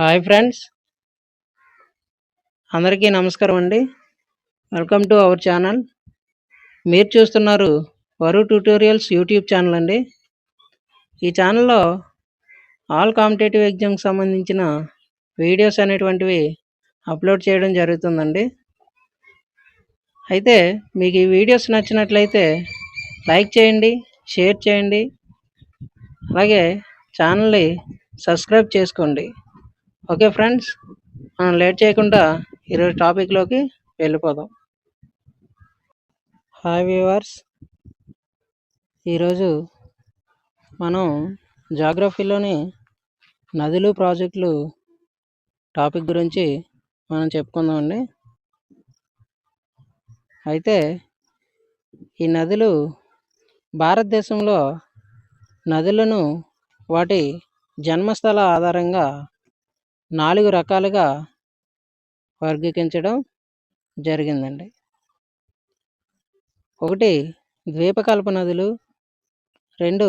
Hi friends. అందరికీ నమస్కారం అండి. Welcome to our channel. మీరు చూస్తున్నారు వరు ట్యూటోరియల్స్ యూట్యూబ్ ఛానల్ అండి. ఈ ఛానల్లో ఆల్ కాంపిటేటివ్ ఎగ్జామ్కి సంబంధించిన వీడియోస్ అనేటువంటివి అప్లోడ్ చేయడం జరుగుతుందండి. అయితే మీకు ఈ వీడియోస్ నచ్చినట్లయితే లైక్ చేయండి షేర్ చేయండి. అలాగే ఛానల్ని సబ్స్క్రైబ్ చేసుకోండి. ఓకే ఫ్రెండ్స్ మనం లేట్ చేయకుండా ఈరోజు టాపిక్లోకి వెళ్ళిపోదాం. హాయ్ వ్యూవర్స్ ఈరోజు మనం జాగ్రఫీలోని నదులు ప్రాజెక్టులు టాపిక్ గురించి మనం చెప్పుకుందామండి. అయితే ఈ నదులు భారతదేశంలో నదులను వాటి జన్మస్థల ఆధారంగా నాలుగు రకాలుగా వర్గీకరించడం జరిగిందండి. ఒకటి ద్వీపకల్ప నదులు రెండు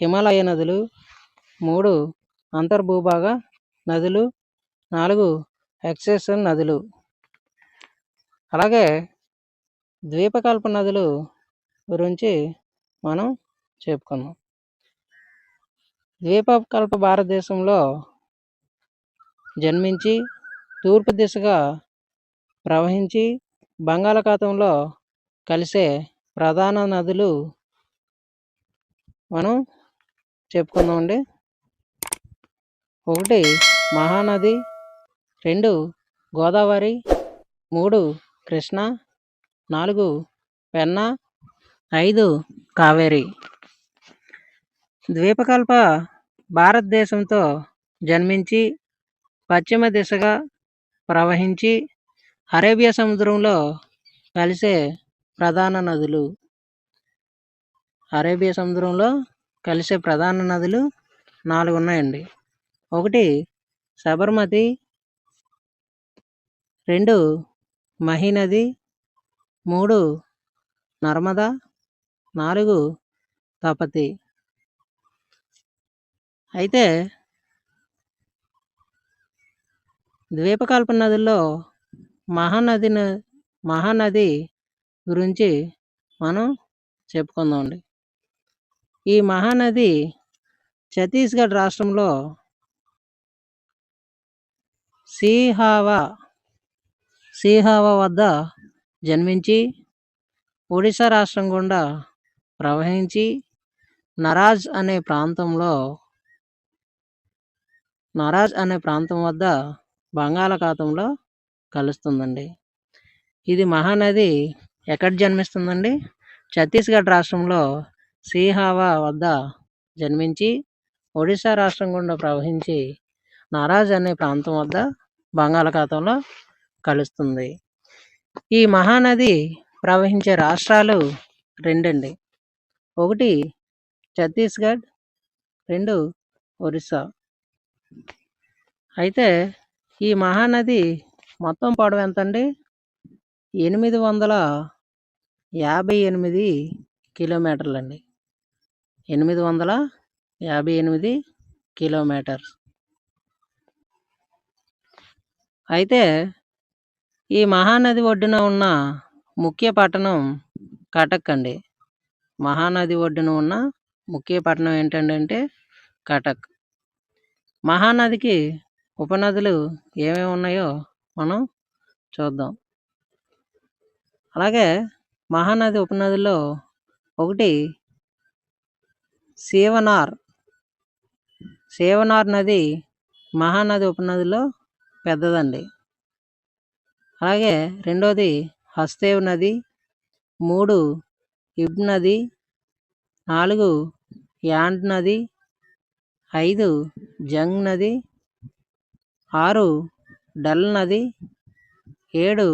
హిమాలయ నదులు మూడు అంతర్భూభాగ నదులు నాలుగు ఎక్సెషన్ నదులు. అలాగే ద్వీపకల్ప నదులు గురించి మనం చెప్పుకుందాం ద్వీపకల్ప భారతదేశంలో జన్మించి తూర్పు దిశగా ప్రవహించి బంగాళాఖాతంలో కలిసే ప్రధాన నదులు మనం చెప్పుకుందామండి. ఒకటి మహానది రెండు గోదావరి మూడు కృష్ణ నాలుగు వెన్న ఐదు కావేరి. ద్వీపకల్ప భారతదేశంతో జన్మించి పశ్చిమ దిశగా ప్రవహించి అరేబియా సముద్రంలో కలిసే ప్రధాన నదులు. అరేబియా సముద్రంలో కలిసే ప్రధాన నదులు నాలుగు ఉన్నాయండి. ఒకటి సబర్మతి రెండు మహినది మూడు నర్మదా నాలుగు తపతి. అయితే ద్వీపకల్ప నదుల్లో మహానది మహానది గురించి మనం చెప్పుకుందామండి. ఈ మహానది ఛత్తీస్గఢ్ రాష్ట్రంలో సిహావా సిహావా వద్ద జన్మించి ఒడిశా రాష్ట్రం గుండా ప్రవహించి నరాజ్ అనే ప్రాంతంలో నరాజ్ అనే ప్రాంతం వద్ద బంగాళాఖాతంలో కలుస్తుందండి. ఇది మహానది ఎక్కడ జన్మిస్తుందండి? ఛత్తీస్గఢ్ రాష్ట్రంలో సీహావా వద్ద జన్మించి ఒడిశా రాష్ట్రం గుండా ప్రవహించి నారాజ్ అనే ప్రాంతం వద్ద బంగాళాఖాతంలో కలుస్తుంది. ఈ మహానది ప్రవహించే రాష్ట్రాలు రెండండి. ఒకటి ఛత్తీస్గఢ్ రెండు ఒరిస్సా అయితే ఈ మహానది మొత్తం పొడవు ఎంత అండి ఎనిమిది వందల యాభై ఎనిమిది కిలోమీటర్లు అండి ఎనిమిది వందల యాభై ఎనిమిది కిలోమీటర్స్ అయితే ఈ మహానది ఒడ్డున ఉన్న ముఖ్య పట్టణం కటక్ అండి మహానది ఒడ్డున ఉన్న ముఖ్య పట్టణం ఏంటంటే కటక్. మహానదికి ఉపనదులు ఏమేమి ఉన్నాయో మనం చూద్దాం. అలాగే మహానది ఉపనదుల్లో ఒకటి శివనార్ శివనార్ నది మహానది ఉపనదిలో పెద్దదండి. అలాగే రెండోది హస్తేవ్ నది మూడు ఇబ్ నది నాలుగు యాండ్ నది ఐదు జంగ్ నది ఆరు డల్ నది ఏడు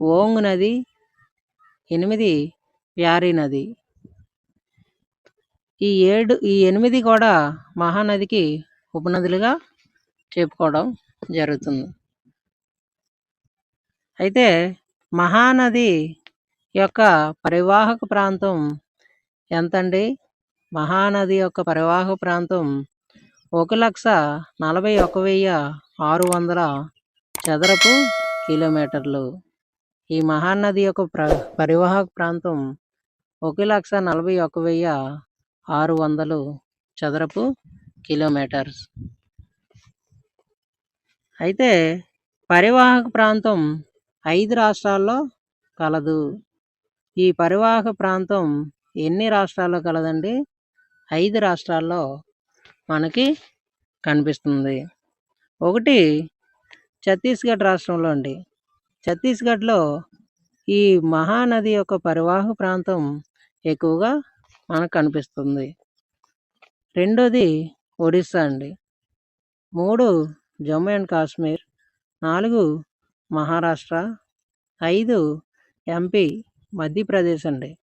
ఓంగ్ నది ఎనిమిది ప్యారీ నది. ఈ ఏడు ఈ ఎనిమిది కూడా మహానదికి ఉపనదులుగా చెప్పుకోవడం జరుగుతుంది. అయితే మహానది యొక్క పరివాహక ప్రాంతం ఎంతండి? మహానది యొక్క పరివాహక ప్రాంతం ఒక లక్ష నలభై ఒక వెయ్యి ఆరు వందల చదరపు కిలోమీటర్లు. ఈ మహానది యొక్క ప్ర పరివాహక ప్రాంతం ఒక లక్ష నలభై ఒక వెయ్యి ఆరు వందలు చదరపు కిలోమీటర్స్. అయితే పరివాహక ప్రాంతం ఐదు రాష్ట్రాల్లో కలదు. ఈ పరివాహక ప్రాంతం ఎన్ని రాష్ట్రాల్లో కలదండి? ఐదు రాష్ట్రాల్లో మనకి కనిపిస్తుంది. ఒకటి ఛత్తీస్గఢ్ రాష్ట్రంలో అండి. ఛత్తీస్గఢ్లో ఈ మహానది యొక్క పరివాహక ప్రాంతం ఎక్కువగా మనకు కనిపిస్తుంది. రెండోది ఒడిస్సా అండి. మూడు జమ్మూ అండ్ కాశ్మీర్ నాలుగు మహారాష్ట్ర ఐదు ఎంపీ మధ్యప్రదేశ్ అండి.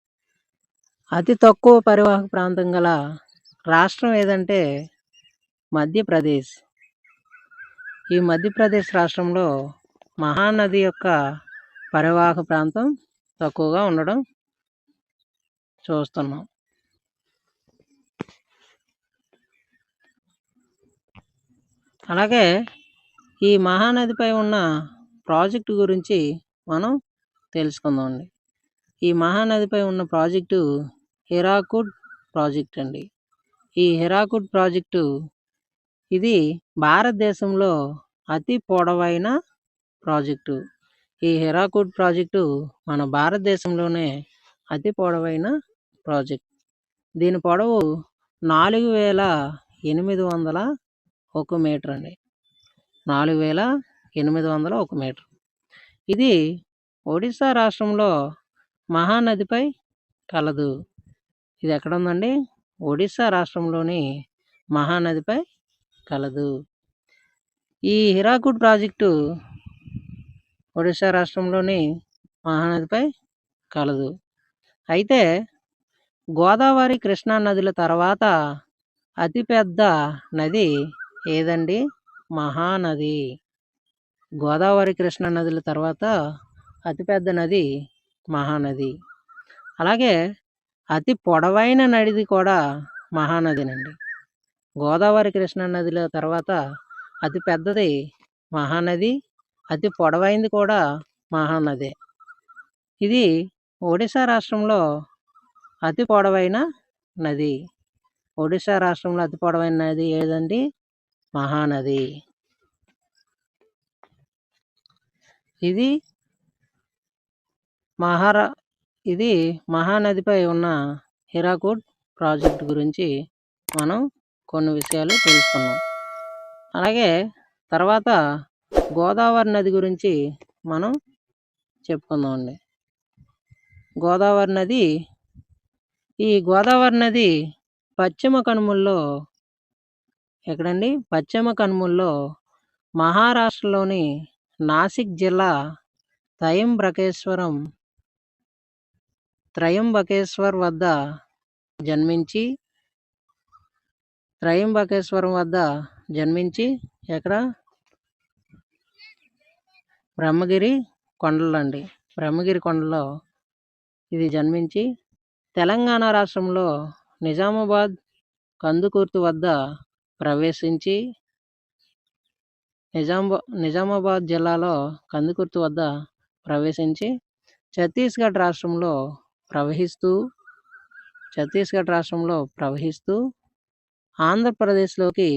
అతి తక్కువ పరివాహక ప్రాంతం గల రాష్ట్రం ఏదంటే మధ్యప్రదేశ్. ఈ మధ్యప్రదేశ్ రాష్ట్రంలో మహానది యొక్క పరివాహక ప్రాంతం తక్కువగా ఉండడం చూస్తున్నాం. అలాగే ఈ మహానదిపై ఉన్న ప్రాజెక్టు గురించి మనం తెలుసుకుందామండి. ఈ మహానదిపై ఉన్న ప్రాజెక్టు హిరాకుడ్ ప్రాజెక్ట్ అండి. ఈ హిరాకుడ్ ప్రాజెక్టు ఇది భారతదేశంలో అతి పొడవైన ప్రాజెక్టు. ఈ హిరాకుడ్ ప్రాజెక్టు మన భారతదేశంలోనే అతి పొడవైన ప్రాజెక్ట్. దీని పొడవు నాలుగు వేల ఎనిమిది వందల ఒక మీటర్ అండి. నాలుగు వేల ఎనిమిది వందల ఒక మీటర్. ఇది ఒడిశా రాష్ట్రంలో మహానదిపై కలదు. ఇది ఎక్కడ ఉందండి? ఒడిశా రాష్ట్రంలోని మహానదిపై కలదు. ఈ హిరాకుడ్ ప్రాజెక్టు ఒడిశా రాష్ట్రంలోని మహానదిపై కలదు. అయితే గోదావరి కృష్ణా నదుల తర్వాత అతిపెద్ద నది ఏదండి? మహానది. గోదావరి కృష్ణా నదుల తర్వాత అతిపెద్ద నది మహానది. అలాగే అతి పొడవైన నది కూడా మహానదినండి. గోదావరి కృష్ణా నదుల తర్వాత అతి పెద్దది మహానది అతి పొడవైంది కూడా మహానదే. ఇది ఒడిశా రాష్ట్రంలో అతి పొడవైన నది. ఒడిశా రాష్ట్రంలో అతి పొడవైన నది ఏదండి? మహానది. ఇది మహారా ఇది మహానదిపై ఉన్న హిరాకుడ్ ప్రాజెక్ట్ గురించి మనం కొన్ని విషయాలు తెలుసుకున్నాం. అలాగే తర్వాత గోదావరి నది గురించి మనం చెప్పుకుందామండి. గోదావరి నది ఈ గోదావరి నది పశ్చిమ కనుమల్లో ఎక్కడండి? పశ్చిమ కనుమల్లో మహారాష్ట్రలోని నాసిక్ జిల్లా త్రయంబకేశ్వరం త్రయంబకేశ్వర్ వద్ద జన్మించి త్రయంబకేశ్వరం వద్ద జన్మించి ఎక్కడ? బ్రహ్మగిరి కొండలండి. బ్రహ్మగిరి కొండలో ఇది జన్మించి తెలంగాణ రాష్ట్రంలో నిజామాబాద్ కందుకూర్తి వద్ద ప్రవేశించి నిజామా నిజామాబాద్ జిల్లాలో కందుకూర్తి వద్ద ప్రవేశించి ఛత్తీస్గఢ్ రాష్ట్రంలో ప్రవహిస్తూ ఛత్తీస్గఢ్ రాష్ట్రంలో ప్రవహిస్తూ ఆంధ్రప్రదేశ్లోకి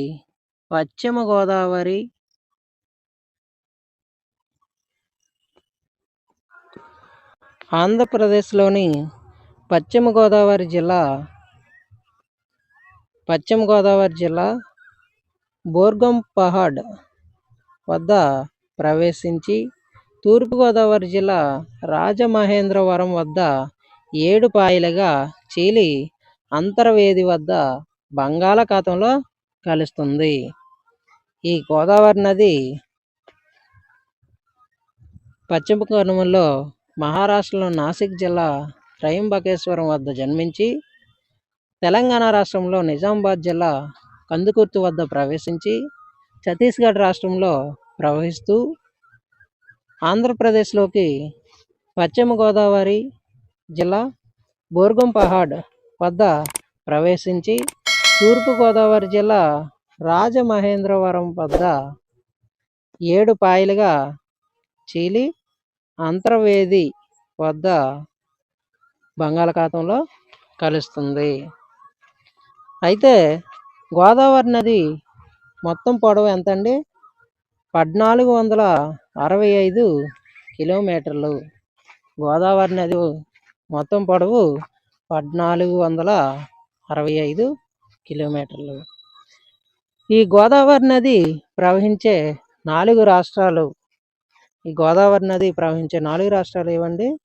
పశ్చిమ గోదావరి ఆంధ్రప్రదేశ్లోని పశ్చిమ గోదావరి జిల్లా పశ్చిమ గోదావరి జిల్లా బోర్గం పహాడ్ వద్ద ప్రవేశించి తూర్పుగోదావరి జిల్లా రాజమహేంద్రవరం వద్ద ఏడు పాయలుగా చీలి అంతర్వేది వద్ద బంగాళాఖాతంలో కలుస్తుంది. ఈ గోదావరి నది పశ్చిమ కనుమల్లో మహారాష్ట్రలో నాసిక్ జిల్లా త్రయంబకేశ్వరం వద్ద జన్మించి తెలంగాణ రాష్ట్రంలో నిజామాబాద్ జిల్లా కందుకుర్తి వద్ద ప్రవేశించి ఛత్తీస్గఢ్ రాష్ట్రంలో ప్రవహిస్తూ ఆంధ్రప్రదేశ్లోకి పశ్చిమ గోదావరి జిల్లా బోర్గం పహాడ్ వద్ద ప్రవేశించి తూర్పుగోదావరి జిల్లా రాజమహేంద్రవరం వద్ద ఏడు పాయలుగా చీలి అంతర్వేది వద్ద బంగాళాఖాతంలో కలుస్తుంది. అయితే గోదావరి నది మొత్తం పొడవు ఎంత అండి పద్నాలుగు వందల అరవై ఐదు కిలోమీటర్లు. గోదావరి నది మొత్తం పొడవు పద్నాలుగు వందల అరవై ఐదు కిలోమీటర్లు. ఈ గోదావరి నది ప్రవహించే నాలుగు రాష్ట్రాలు. ఈ గోదావరి నది ప్రవహించే నాలుగు రాష్ట్రాలు ఏవండి?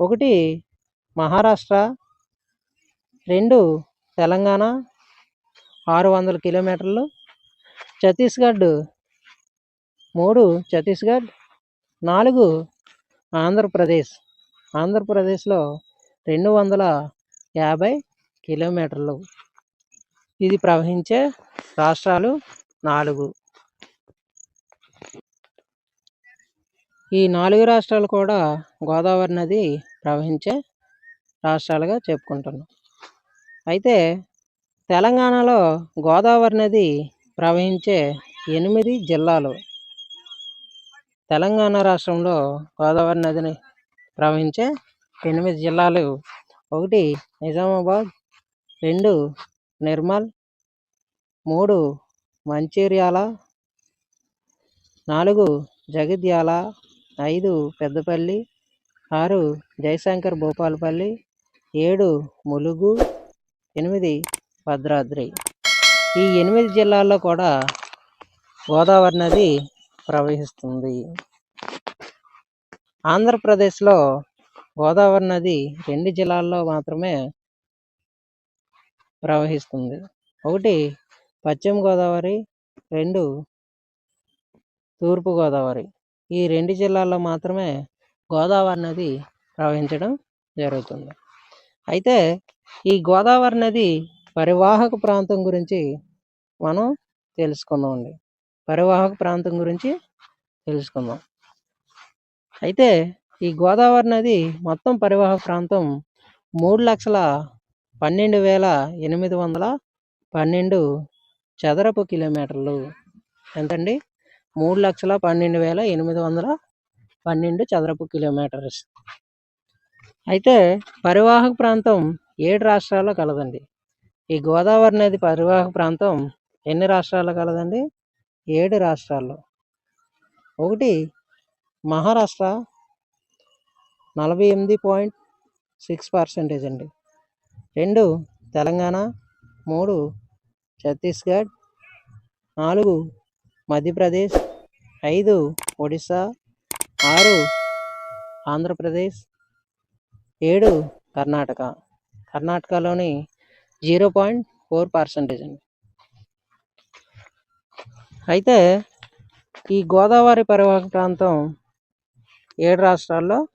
ఒకటి మహారాష్ట్ర రెండు తెలంగాణ ఆరు వందల కిలోమీటర్లు. ఛత్తీస్గఢ్ మూడు ఛత్తీస్గఢ్ నాలుగు ఆంధ్రప్రదేశ్. ఆంధ్రప్రదేశ్లో రెండు వందల యాభై కిలోమీటర్లు. ఇది ప్రవహించే రాష్ట్రాలు నాలుగు. ఈ నాలుగు రాష్ట్రాలు కూడా గోదావరి నది ప్రవహించే రాష్ట్రాలుగా చెప్పుకుంటున్నాం. అయితే తెలంగాణలో గోదావరి నది ప్రవహించే ఎనిమిది జిల్లాలు. తెలంగాణ రాష్ట్రంలో గోదావరి నదిని ప్రవహించే ఎనిమిది జిల్లాలు. ఒకటి నిజామాబాద్ రెండు నిర్మల్. మూడు మంచిర్యాల. నాలుగు జగిత్యాల. ఐదు పెద్దపల్లి. ఆరు జయశంకర్ భూపాలపల్లి. ఏడు ములుగు. ఎనిమిది భద్రాద్రి. ఈ ఎనిమిది జిల్లాల్లో కూడా గోదావరి నది ప్రవహిస్తుంది. ఆంధ్రప్రదేశ్లో గోదావరి నది రెండు జిల్లాల్లో మాత్రమే ప్రవహిస్తుంది. ఒకటి పశ్చిమ గోదావరి. రెండు తూర్పు గోదావరి. ఈ రెండు జిల్లాల్లో మాత్రమే గోదావరి నది ప్రవహించడం జరుగుతుంది. అయితే ఈ గోదావరి నది పరివాహక ప్రాంతం గురించి మనం తెలుసుకుందామండి. పరివాహక ప్రాంతం గురించి తెలుసుకుందాం. అయితే ఈ గోదావరి నది మొత్తం పరివాహక ప్రాంతం మూడు లక్షల పన్నెండు వేల ఎనిమిది వందల పన్నెండు చదరపు కిలోమీటర్లు. ఎంతండి? మూడు లక్షల పన్నెండు వేల ఎనిమిది వందల పన్నెండు చదరపు కిలోమీటర్స్. అయితే పరివాహక ప్రాంతం ఏడు రాష్ట్రాల్లో కలదండి. ఈ గోదావరి నది పరివాహక ప్రాంతం ఎన్ని రాష్ట్రాల్లో కలదండి? ఏడు రాష్ట్రాల్లో. ఒకటి మహారాష్ట్ర నలభై ఎనిమిది పాయింట్ సిక్స్ పర్సెంటేజ్ అండి. రెండు తెలంగాణ. మూడు ఛత్తీస్గఢ్. నాలుగు మధ్యప్రదేశ్. ఐదు ఒడిస్సా ఆరు ఆంధ్రప్రదేశ్. ఏడు కర్ణాటక. కర్ణాటకలోని జీరో పాయింట్ ఫోర్ పర్సెంటేజ్ అండి. అయితే ఈ గోదావరి పరివాహక ప్రాంతం ఏడు రాష్ట్రాల్లో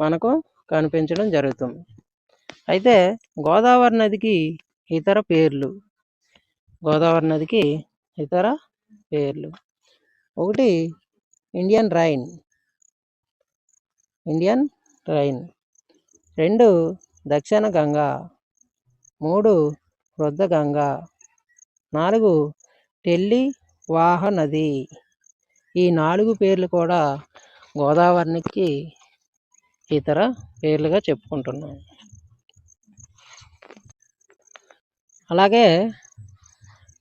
మనకు కనిపించడం జరుగుతుంది. అయితే గోదావరి నదికి ఇతర పేర్లు. గోదావరి నదికి ఇతర పేర్లు. ఒకటి ఇండియన్ రైన్. Indian rain. రెండు దక్షిణ గంగా. మూడు వృద్ధ గంగా. నాలుగు టెల్లి వాహ నది. ఈ నాలుగు పేర్లు కూడా గోదావరికి ఇతర పేర్లుగా చెప్పుకుంటున్నాం అలాగే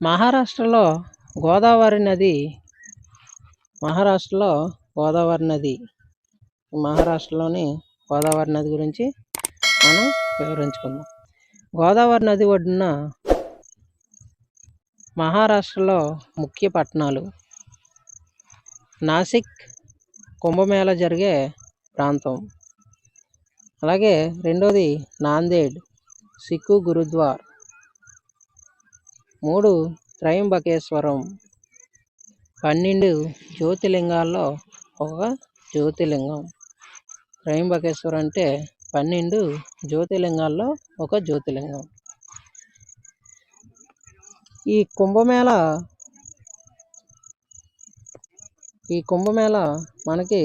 మహారాష్ట్రలో గోదావరి నది మహారాష్ట్రలో గోదావరి నది మహారాష్ట్రలోని గోదావరి నది గురించి మనం వివరించుకుందాం. గోదావరి నది ఒడ్డున మహారాష్ట్రలో ముఖ్య పట్టణాలు నాసిక్ కుంభమేళ జరిగే ప్రాంతం. అలాగే రెండోది నాందేడ్ సిక్కు గురుద్వార్. మూడు త్రయంబకేశ్వరం. పన్నెండు జ్యోతిలింగాల్లో ఒక జ్యోతిలింగం త్రయంబకేశ్వరం అంటే పన్నెండు జ్యోతిలింగాల్లో ఒక జ్యోతిలింగం ఈ కుంభమేళ ఈ కుంభమేళ మనకి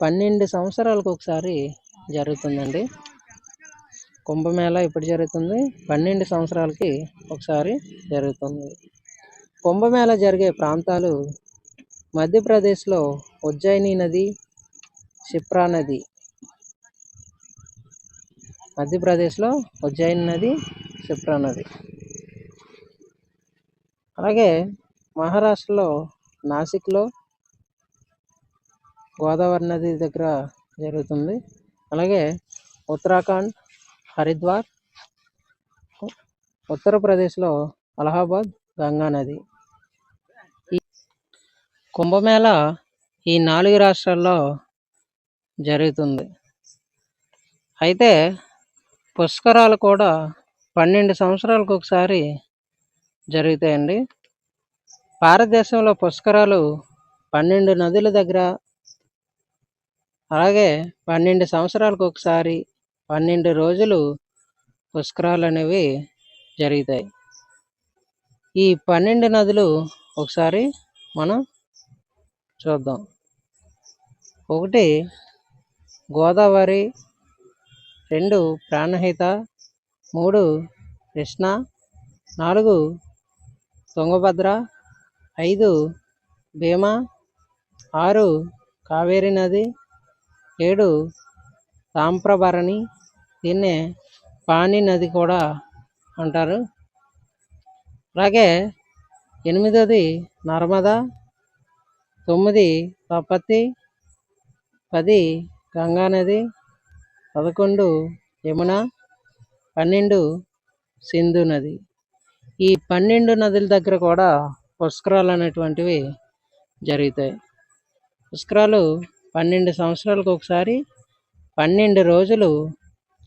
పన్నెండు సంవత్సరాలకు ఒకసారి జరుగుతుందండి. కుంభమేళ ఎప్పుడు జరుగుతుంది. పన్నెండు సంవత్సరాలకి ఒకసారి జరుగుతుంది. కుంభమేళ జరిగే ప్రాంతాలు మధ్యప్రదేశ్లో ఉజ్జయిని నది క్షిప్రా నది మధ్యప్రదేశ్లో ఉజ్జయిని నది క్షిప్రా నది. అలాగే మహారాష్ట్రలో నాసిక్లో గోదావరి నది దగ్గర జరుగుతుంది. అలాగే ఉత్తరాఖండ్ హరిద్వార్ ఉత్తరప్రదేశ్లో అలహాబాద్ గంగా నది. కుంభమేళ ఈ నాలుగు రాష్ట్రాల్లో జరుగుతుంది. అయితే పుష్కరాలు కూడా పన్నెండు సంవత్సరాలకు ఒకసారి జరుగుతాయండి. భారతదేశంలో పుష్కరాలు పన్నెండు నదుల దగ్గర అలాగే పన్నెండు సంవత్సరాలకు ఒకసారి పన్నెండు రోజులు పుష్కరాలు అనేవి జరుగుతాయి. ఈ పన్నెండు నదులు ఒకసారి మనం చూద్దాం. ఒకటి గోదావరి రెండు ప్రాణహిత మూడు కృష్ణ నాలుగు తుంగభద్ర ఐదు భీమా ఆరు కావేరి నది ఏడు సాంప్రభరణి దీన్నే పాణి నది కూడా అంటారు. అలాగే ఎనిమిదోది నర్మదా తొమ్మిది తపతి పది గంగా నది పదకొండు యమున పన్నెండు సింధు నది. ఈ పన్నెండు నదుల దగ్గర కూడా పుష్కరాలు అనేటువంటివి జరుగుతాయి. పుష్కరాలు పన్నెండు సంవత్సరాలకు ఒకసారి పన్నెండు రోజులు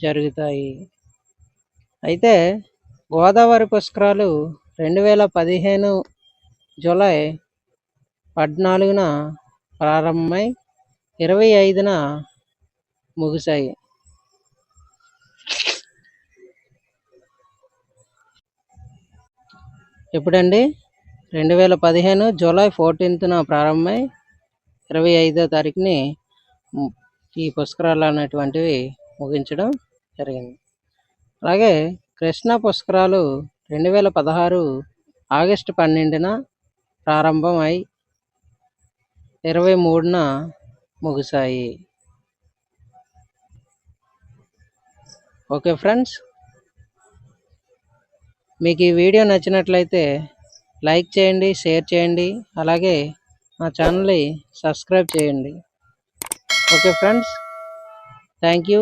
జరుగుతాయి. అయితే గోదావరి పుష్కరాలు రెండు వేల పదిహేను జూలై పద్నాలుగున ప్రారంభమై ఇరవై ఐదున ముగిశాయి. ఎప్పుడండి? రెండు వేల పదిహేను జూలై ఫోర్టీన్త్న ప్రారంభమై ఇరవై ఐదో తారీఖుని ఈ పుష్కరాలు అనేటువంటివి ముగించడం జరిగింది. అలాగే కృష్ణా పుష్కరాలు రెండు వేల పదహారు ఆగస్టు పన్నెండున ప్రారంభమై ఇరవై మూడున ముగిశాయి. ఓకే ఫ్రెండ్స్ మీకు ఈ వీడియో నచ్చినట్లయితే లైక్ చేయండి షేర్ చేయండి అలాగే మా ఛానల్ని సబ్స్క్రైబ్ చేయండి. Okay friends thank you.